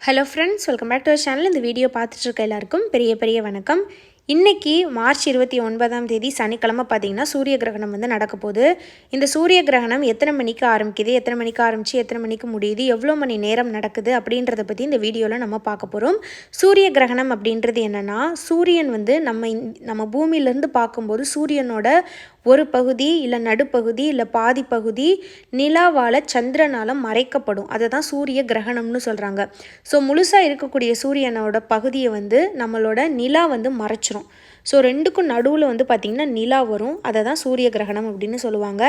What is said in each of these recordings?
Hello friends welcome back to our channel இந்த video பார்த்துட்டு இருக்க எல்லாருக்கும் பெரிய பெரிய வணக்கம். இன்றைக்கி மார்ச் இருபத்தி ஒன்பதாம் தேதி சனிக்கிழமை பார்த்தீங்கன்னா சூரிய கிரகணம் வந்து நடக்க போகுது. இந்த சூரிய கிரகணம் எத்தனை மணிக்கு ஆரம்பிக்குது எத்தனை மணிக்கு ஆரம்பித்து எத்தனை மணிக்கு முடியுது எவ்வளோ மணி நேரம் நடக்குது அப்படின்றத பற்றி இந்த வீடியோவில் நம்ம பார்க்க போகிறோம் சூரிய கிரகணம் அப்படின்றது என்னென்னா சூரியன் வந்து நம்ம நம்ம பூமியிலேருந்து பார்க்கும்போது சூரியனோட ஒரு பகுதி இல்லை நடுப்பகுதி இல்லை பாதி பகுதி நிலாவால் சந்திரனால் மறைக்கப்படும். அதை தான் சூரிய கிரகணம்னு சொல்கிறாங்க ஸோ முழுசாக இருக்கக்கூடிய சூரியனோட பகுதியை வந்து நம்மளோட நிலா வந்து மறைச்சிரும். isso ஸோ ரெண்டுக்கும் நடுவில் வந்து பார்த்திங்கன்னா நிலா வரும். அதை தான் சூரிய கிரகணம் அப்படின்னு சொல்லுவாங்க.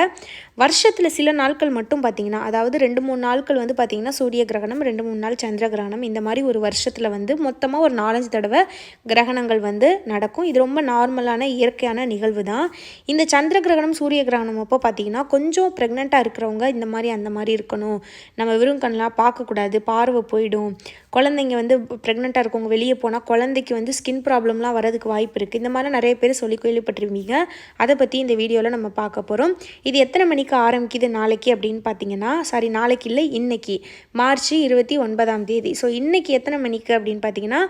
வருஷத்தில் சில நாட்கள் மட்டும் பார்த்திங்கன்னா அதாவது ரெண்டு மூணு நாட்கள் வந்து பார்த்திங்கன்னா சூரிய கிரகணம் ரெண்டு மூணு நாள் சந்திர கிரகணம் இந்த மாதிரி ஒரு வருஷத்தில் வந்து மொத்தமாக ஒரு நாலஞ்சு தடவை கிரகணங்கள் வந்து நடக்கும். இது ரொம்ப நார்மலான இயற்கையான நிகழ்வு தான். இந்த சந்திர கிரகணம் சூரிய கிரகணம் அப்போ பார்த்திங்கன்னா கொஞ்சம் ப்ரெக்னெண்ட்டாக இருக்கிறவங்க இந்த மாதிரி அந்த மாதிரி இருக்கணும். நம்ம வெறும் கண்ணெலாம் பார்க்கக்கூடாது பார்வை போயிடும். குழந்தைங்க வந்து ப்ரெக்னெண்ட்டாக இருக்கவங்க வெளியே போனால் குழந்தைக்கு வந்து ஸ்கின் ப்ராப்ளம்லாம் வரதுக்கு வாய்ப்பு இருக்குது இந்த மாதிரி நிறைய பேர் சொல்லி கேள்விப்பட்டிருப்பீங்க. அதை பற்றி இந்த வீடியோவில் நம்ம பார்க்க போகிறோம் இது எத்தனை மணிக்கு ஆரம்பிக்குது நாளைக்கு அப்படின்னு பார்த்தீங்கன்னா சாரி நாளைக்கு இல்லை இன்றைக்கி மார்ச் இருபத்தி ஒன்பதாம் தேதி. ஸோ இன்றைக்கி எத்தனை மணிக்கு அப்படின்னு பார்த்தீங்கன்னா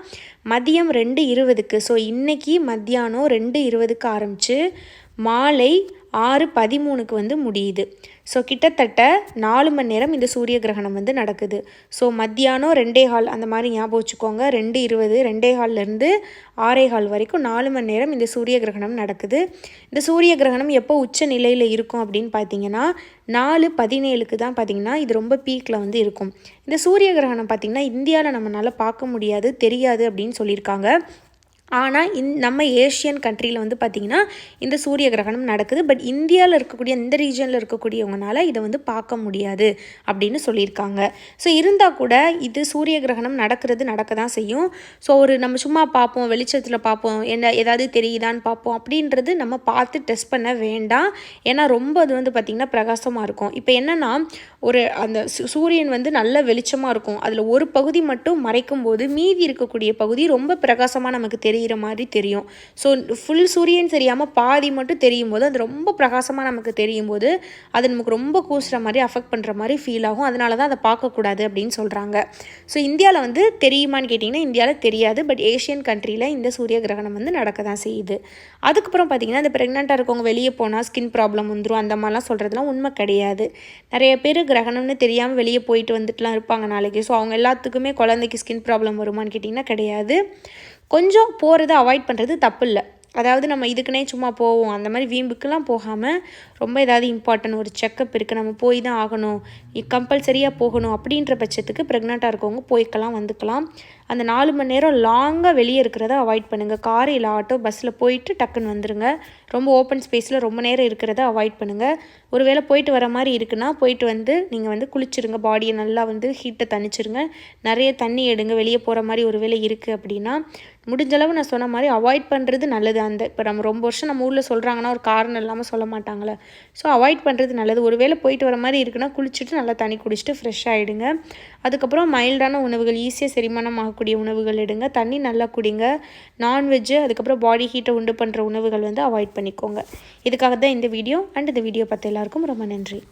மதியம் ரெண்டு இருபதுக்கு. ஸோ இன்றைக்கி மத்தியானம் ரெண்டு இருபதுக்கு ஆரம்பித்து மாலை ஆறு பதிமூணுக்கு வந்து முடியுது. ஸோ கிட்டத்தட்ட நாலு மணி நேரம் இந்த சூரிய கிரகணம் வந்து நடக்குது. ஸோ மத்தியானம் ரெண்டே ஹால் அந்த மாதிரி ஞாபகம் வச்சுக்கோங்க. ரெண்டு இருபது ரெண்டே ஹால்லேருந்து ஆறே ஹால் வரைக்கும் நாலு மணி நேரம் இந்த சூரிய கிரகணம் நடக்குது. இந்த சூரிய கிரகணம் எப்போ உச்ச நிலையில் இருக்கும் அப்படின்னு பார்த்தீங்கன்னா நாலு பதினேழுக்கு தான் பார்த்திங்கன்னா இது ரொம்ப பீக்கில் வந்து இருக்கும். இந்த சூரிய கிரகணம் பார்த்திங்கன்னா இந்தியாவில் நம்மளால் பார்க்க முடியாது தெரியாது அப்படின்னு சொல்லியிருக்காங்க. ஆனால் இந் நம்ம ஏஷியன் கண்ட்ரியில் வந்து பார்த்திங்கன்னா இந்த சூரிய கிரகணம் நடக்குது. பட் இந்தியாவில் இருக்கக்கூடிய இந்த ரீஜனில் இருக்கக்கூடியவங்கனால இதை வந்து பார்க்க முடியாது அப்படின்னு சொல்லியிருக்காங்க. ஸோ இருந்தால் கூட இது சூரிய கிரகணம் நடக்கிறது நடக்க தான் செய்யும். ஸோ ஒரு நம்ம சும்மா பார்ப்போம் வெளிச்சத்தில் பார்ப்போம் என்ன ஏதாவது தெரியுதான்னு பார்ப்போம் அப்படின்றது நம்ம பார்த்து டெஸ்ட் பண்ண வேண்டாம். ஏன்னா ரொம்ப அது வந்து பார்த்திங்கன்னா பிரகாசமாக இருக்கும். இப்போ என்னென்னா ஒரு அந்த சூரியன் வந்து நல்ல வெளிச்சமாக இருக்கும். அதில் ஒரு பகுதி மட்டும் மறைக்கும் போது மீதி இருக்கக்கூடிய பகுதி ரொம்ப பிரகாசமாக நமக்கு தெரியும். தெரிகிற மாதிரி தெரியும். ஸோ ஃபுல் சூரியன் தெரியாமல் பாதி மட்டும் தெரியும் போது அது ரொம்ப பிரகாசமாக நமக்கு தெரியும் போது அது நமக்கு ரொம்ப கூசுகிற மாதிரி அஃபெக்ட் பண்ணுற மாதிரி ஃபீல் ஆகும். அதனால தான் அதை பார்க்கக்கூடாது அப்படின்னு சொல்கிறாங்க ஸோ இந்தியாவில் வந்து தெரியுமான்னு கேட்டிங்கன்னா இந்தியாவில் தெரியாது. பட் ஏஷியன் கண்ட்ரியில் இந்த சூரிய கிரகணம் வந்து நடக்க தான் செய்யுது. அதுக்கப்புறம் பார்த்திங்கன்னா இந்த ப்ரெக்னெண்ட்டாக இருக்கவங்க வெளியே போனால் ஸ்கின் ப்ராப்ளம் வந்துடும் அந்த மாதிரிலாம் சொல்கிறதுலாம் உண்மை கிடையாது. நிறைய பேர் கிரகணம்னு தெரியாமல் வெளியே போயிட்டு வந்துட்டுலாம் இருப்பாங்க நாளைக்கு. ஸோ அவங்க எல்லாத்துக்குமே குழந்தைக்கு ஸ்கின் ப்ராப்ளம் வருமானு கேட்டிங்கன்னா கிடையாது. கொஞ்சம் போகிறத அவாய்ட் பண்ணுறது தப்பு இல்லை அதாவது நம்ம இதுக்குனே சும்மா போவோம். அந்த மாதிரி வீம்புக்கெலாம் போகாமல் ரொம்ப ஏதாவது இம்பார்ட்டன்ட் ஒரு செக்கப் இருக்குது நம்ம போய் தான் ஆகணும். கம்பல்சரியாக போகணும் அப்படின்ற பட்சத்துக்கு ப்ரெக்னெண்ட்டாக இருக்கவங்க போய்க்கலாம் வந்துக்கலாம். அந்த நாலு மணி நேரம் லாங்காக வெளியே இருக்கிறத அவாய்ட் பண்ணுங்கள் கார் இல்லை ஆட்டோ பஸ்ஸில் போயிட்டு டக்குன்னு வந்துடுங்க ரொம்ப ஓப்பன் ஸ்பேஸில் ரொம்ப நேரம் இருக்கிறத அவாய்ட் பண்ணுங்கள் ஒரு வேளை போயிட்டு வர மாதிரி இருக்குன்னா போயிட்டு வந்து நீங்கள் வந்து குளிச்சிருங்க. பாடியை நல்லா வந்து ஹீட்டை தணிச்சிருங்க. நிறைய தண்ணி எடுங்க. வெளியே போகிற மாதிரி ஒரு வேளை இருக்குது அப்படின்னா முடிஞ்சளவு நான் சொன்ன மாதிரி அவாய்ட் பண்ணுறது நல்லது. அந்த இப்போ நம்ம ரொம்ப வருஷம் நம்ம ஊரில் சொல்கிறாங்கன்னா ஒரு காரணம் இல்லாமல் சொல்ல மாட்டாங்களே ஸோ அவாய்ட் பண்ணுறது நல்லது. ஒரு வேளை போயிட்டு வர மாதிரி இருக்குன்னா குளிச்சுட்டு நல்லா தண்ணி குடிச்சிட்டு ஃப்ரெஷ் ஆகிடுங்க அதுக்கப்புறம் மைல்டான உணவுகள் ஈஸியாக செரிமானம் ஆகக்கூடிய உணவுகள் எடுங்க. தண்ணி நல்லா குடிங்க. நான்வெஜ்ஜு அதுக்கப்புறம் பாடி ஹீட்டை உண்டு பண்ணுற உணவுகள் வந்து அவாய்ட் பண்ணிக்கோங்க. இதுக்காக தான் இந்த வீடியோ அண்ட் இந்த வீடியோ பார்த்து எல்லாருக்கும் ரொம்ப நன்றி.